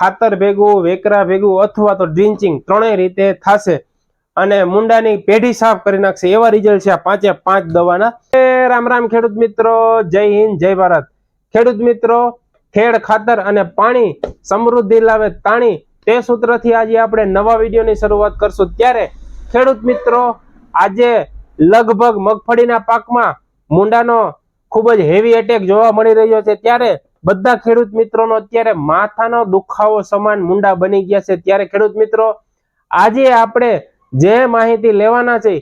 ખાતર ભેગું, વેકરા ભેગું અથવા તો ડ્રિન્ચિંગ ત્રણેય રીતે થશે. અને મુંડાની પેઢી સાફ કરી નાખશે. એવા રિઝલ્ટ છે આ પાંચે પાંચ દવાના. રામ રામ ખેડૂત મિત્રો, જય હિન્દ, જય ભારત. ખેડૂત મિત્રો, ખેડ, ખાતર અને પાણી સમૃદ્ધિ લાવે તાણી. તે સૂત્રથી આજે આપણે નવા વિડીયોની શરૂઆત કરશું. ત્યારે ખેડૂત મિત્રો, આજે લગભગ મગફળીના પાકમાં મુંડાનો ખૂબ જ હેવી એટેક જોવા મળી રહ્યો છે. ત્યારે બધા ખેડૂત મિત્રોનો અત્યારે માથાનો દુખાવો સમાન મુંડા બની ગયા છે. ત્યારે ખેડૂત મિત્રો, આજે આપણે જે માહિતી લેવાના છે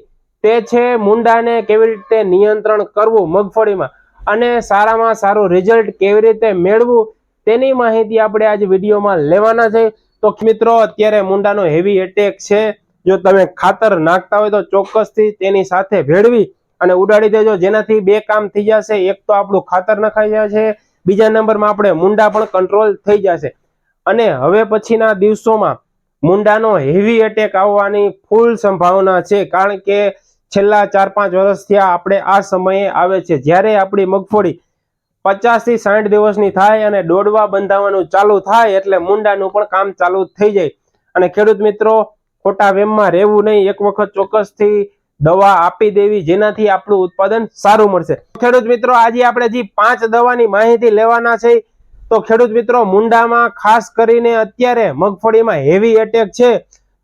તે છે મુંડાને કેવી રીતે નિયંત્રણ કરવું મગફળીમાં અને સારામાં સારું રિઝલ્ટ કેવી રીતે મેળવવું તેની માહિતી આપણે આજે વિડીયોમાં લેવાના છે. તો મિત્રો, અત્યારે મુંડાનો હેવી એટેક છે. જો તમે ખાતર નાખતા હોય તો ચોક્કસથી તેની સાથે ભેળવી અને ઉડાડી દેજો. જેનાથી બે કામ થઈ જશે. એક તો આપણું ખાતર નખાઈ જશે બીજા નંબરમાં આપણે મુંડા પણ કંટ્રોલ થઈ જશે. અને હવે પછીના દિવસોમાં મુંડાનો હેવી એટેક આવવાની ફૂલ સંભાવના છે. કારણ કે છેલ્લા ચાર પાંચ વર્ષથી આપણે આ સમયે આવે છે. જ્યારે આપણી મગફળી પચાસથી સાઠ દિવસની થાય અને દોડવા બંધાવવાનું ચાલુ થાય એટલે મુંડાનું પણ કામ ચાલુ થઈ જાય. અને ખેડૂત મિત્રો, ખોટા વેમમાં રહેવું નહીં. એક વખત ચોક્કસથી દવા આપી દેવી જેનાથી આપણું ઉત્પાદન સારું મળશે. ખેડૂત મિત્રો, આજે આપણે જે પાંચ દવાની માહિતી લેવાના છે, તો ખેડૂત મિત્રો, મુંડામાં ખાસ કરીને અત્યારે મગફળીમાં હેવી એટેક છે.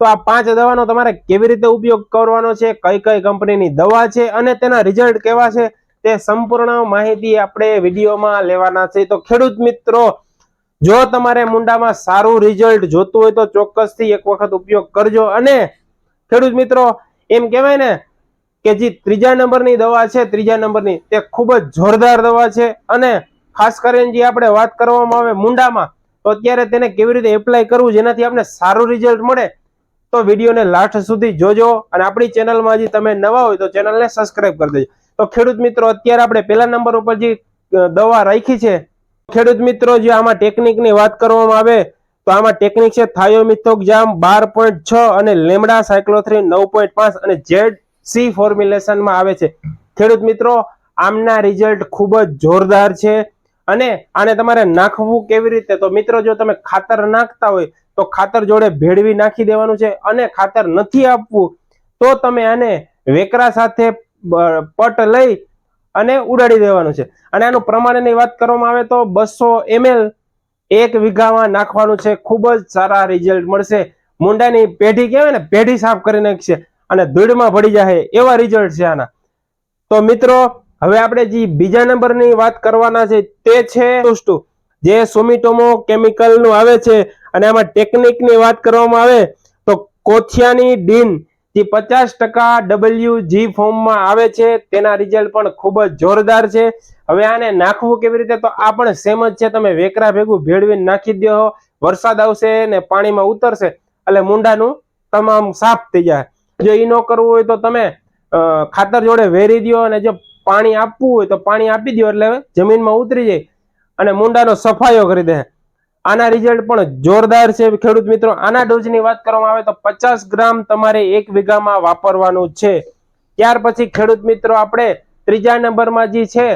તો આ પાંચ દવાનો તમારે કેવી રીતે ઉપયોગ કરવાનો છે, કઈ કઈ કંપનીની દવા છે અને તેના રિઝલ્ટ કેવા છે, તે સંપૂર્ણ માહિતી આપણે વિડીયોમાં લેવાના છે. તો ખેડૂત મિત્રો, જો તમારે મુંડામાં સારું રિઝલ્ટ જોતું હોય તો ચોક્કસથી એક વખત ઉપયોગ કરજો અને ખેડૂત મિત્રો એમ કહેવાય ને કે જે ત્રીજા નંબરની દવા છે, ત્રીજા નંબરની તે ખૂબ જ જોરદાર દવા છે અને ખાસ કરીને જે આપણે વાત કરવામાં આવે મુંડામાં, તો અત્યારે તેને કેવી રીતે એપ્લાય કરવું જેનાથી આપણે સારું રિઝલ્ટ મળે, તો વિડીયોને લાસ્ટ સુધી જોજો અને આપણી ચેનલમાં હજી તમે નવા હોય તો ચેનલને સબસ્ક્રાઇબ કરી દેજો. તો ખેડૂત મિત્રો, અત્યારે આપણે પહેલા નંબર ઉપર જે દવા રાખી છે, ખેડૂત મિત્રો, જે આમાં ટેકનિકની વાત કરવામાં આવે તો આમાં ટેકનિક છે થાયોમિથોક્ઝામ બાર પોઈન્ટ છ અને લેમડા સાયક્લોથ્રીન નવ પોઈન્ટ પાંચ અને જેડ સી ફોર્મ્યુલેશનમાં આવે છે. ખેડૂત મિત્રો, આમના રિઝલ્ટ ખૂબ જ જોરદાર છે અને આને તમારે નાખવું કેવી રીતે? તો મિત્રો, જો તમે ખાતર નાખતા હોય, તો ખાતર જોડે ભેળવી નાખી દેવાનું છે અને ખાતર નથી આપવું, તો તમે આને વેકરા સાથે પટ લઈ અને ઉડાડી દેવાનું છે. અને આનું પ્રમાણની વાત કરવામાં આવે તો બસો એમએલ એક વીઘામાં નાખવાનું છે. ખૂબ જ સારા રિઝલ્ટ મળશે. મુંડાની પેઢી કહેવાય ને, પેઢી સાફ કરી નાખશે અને ધૂળમાં ભળી જાય એવા રિઝલ્ટ છે આના. તો મિત્રો, હવે આપણે જે બીજા નંબરની વાત કરવાના છે તે છે જે સોમિટોમો કેમિકલનું આવે છે અને આમાં ટેકનિકની વાત કરવામાં આવે, તો કોથિયાની ડીન જે પચાસ ટકા ડબલ્યુ જી ફોર્મમાં આવે છે, તેના રિઝલ્ટ પણ ખૂબ જ જોરદાર છે. હવે આને નાખવું કેવી રીતે? તો આ પણ સેમ જ છે. તમે વેકરા ભેગું ભેળવીને નાખી દો. વરસાદ આવશે ને પાણીમાં ઉતરશે, એટલે મુંડાનું તમામ સાફ થઈ જાય. જો એ ન કરવું હોય તો તમે ખાતર જોડે વેરી દો અને જો પાણી આપવું હોય તો પાણી આપી દો, એટલે જમીનમાં ઉતરી જાય અને મુંડાનો સફાયો કરી દે. આના રિઝલ્ટ પણ જોરદાર છે. ખેડૂત મિત્રો, આના ડોઝની વાત કરવામાં આવે તો પચાસ ગ્રામ તમારે એક વીઘામાં વાપરવાનું છે. ત્યાર પછી ખેડૂત મિત્રો, આપણે ત્રીજા નંબરમાં જે છે,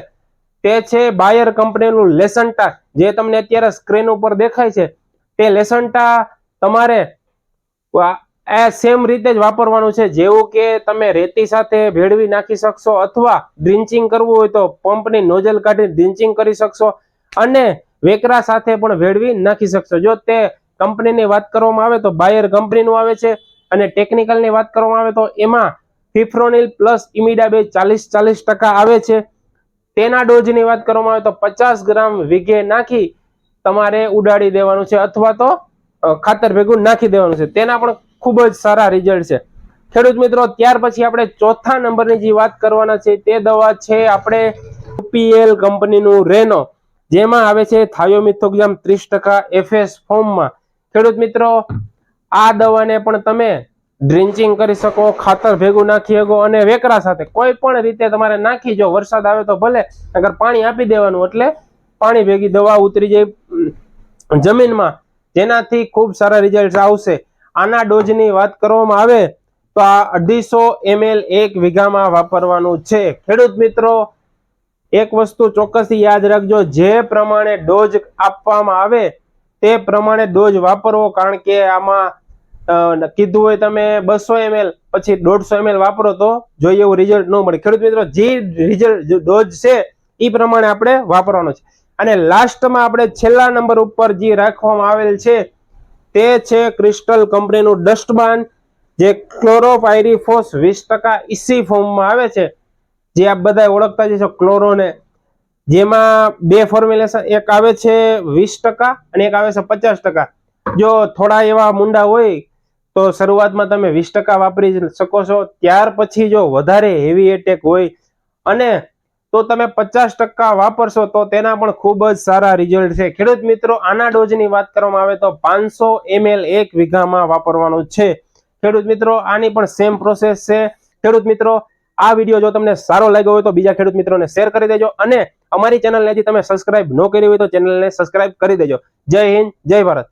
તે છે બાયર કંપનીનું લેસન્ટા. જે તમને અત્યારે સ્ક્રીન ઉપર દેખાય છે, તે લેસન્ટા તમારે આ સેમ રીતે જ વાપરવાનું છે. જેવું કે તમે રેતી સાથે ભેળવી નાખી શકશો અથવા ડ્રિન્ચિંગ કરવું હોય તો પંપની નોઝલ કાઢી ડ્રિન્ચિંગ કરી શકશો. અને વેકરા સાથે પણ ભેળવી નાખી શકશો. જો તે કંપનીની વાત કરવામાં આવે તો બાયર કંપનીનું આવે છે અને ટેકનિકલની વાત કરવામાં આવે તો એમાં ફિફ્રોનિલ પ્લસ ઇમિડા બે ચાલીસ ચાલીસ ટકા આવે છે. તેના ડોઝની વાત કરવામાં આવે તો પચાસ ગ્રામ વીઘે નાખી તમારે ઉડાડી દેવાનું છે અથવા તો ખાતર ભેગું નાખી દેવાનું છે. તેના પણ ખૂબ જ સારા રિઝલ્ટ છે. ખેડૂત મિત્રો, ત્યાર પછી આપણે ચોથા નંબરની જે વાત કરવાના છે તે દવા છે આપણે યુપીએલ કંપનીનું રેનો. જેમાં આવે છે થાયોમિથોક્ઝામ ત્રીસ ટકા એફએસ ફોર્મમાં. ખેડૂત મિત્રો, આ દવાને પણ તમે ડ્રિન્ચિંગ કરી શકો, ખાતર ભેગું નાખી શકો અને વેકરા સાથે કોઈ પણ રીતે તમારે નાખી જો વરસાદ આવે તો ભલે અગર પાણી આપી દેવાનું એટલે પાણી ભેગી દવા ઉતરી જાય જમીનમાં. જેનાથી ખૂબ સારા રિઝલ્ટ આવશે. આના ડોઝની વાત કરવામાં આવે, તો આ અઢીસો એમએલ એક વીઘામાં વાપરવાનું છે. ખેડૂત મિત્રો એક વસ્તુ ચોક્કસથી યાદ રાખજો, જે પ્રમાણે ડોઝ આપવામાં આવે, તે પ્રમાણે ડોઝ વાપરવો, કારણ કે આમાં કીધું હોય તમે બસો એમએલ, પછી દોઢસો એમએલ વાપરો તો જોઈએ એવું રિઝલ્ટ ન મળે. ખેડૂત મિત્રો, જે રિઝલ્ટ ડોઝ છે, એ પ્રમાણે આપણે વાપરવાનો છે. અને લાસ્ટમાં આપણે છેલ્લા નંબર ઉપર જે રાખવામાં આવેલ છે, તે છે ક્રિસ્ટલ કંપનીનું ડસ્ટબાન જે ક્લોરોપાયરીફોસ વીસ ટકા ઇસી ફોર્મમાં આવે છે. જે આપ બધા ઓળખતા જશો ક્લોરોને. જેમાં બે ફોર્મ્યુલેશન એક આવે છે વીસ ટકા અને એક આવે છે પચાસ ટકા. જો થોડા એવા મુંડા હોય, તો શરૂઆતમાં તમે વીસ ટકા વાપરી શકો છો. ત્યાર પછી જો વધારે હેવી એટેક હોય અને તો તમે પચાસ ટકા વાપરશો, તો તેના પણ ખૂબ જ સારા રિઝલ્ટ છે. ખેડૂત મિત્રો, આના ડોઝની વાત કરવામાં આવે તો પાંચસો એમએલ એક વીઘામાં વાપરવાનું છે. ખેડૂત મિત્રો, આની પણ સેમ પ્રોસેસ છે. ખેડૂત મિત્રો આ વીડિયો જો તમને સારો લાગ્યો હોય તો બીજા ખેડૂત મિત્રોને શેર કરી દેજો અને અમારી ચેનલને હજી તમે સબસ્ક્રાઇબ ન કરી હોય તો ચેનલને સબસ્ક્રાઇબ કરી દેજો. જય હિન્દ, જય ભારત.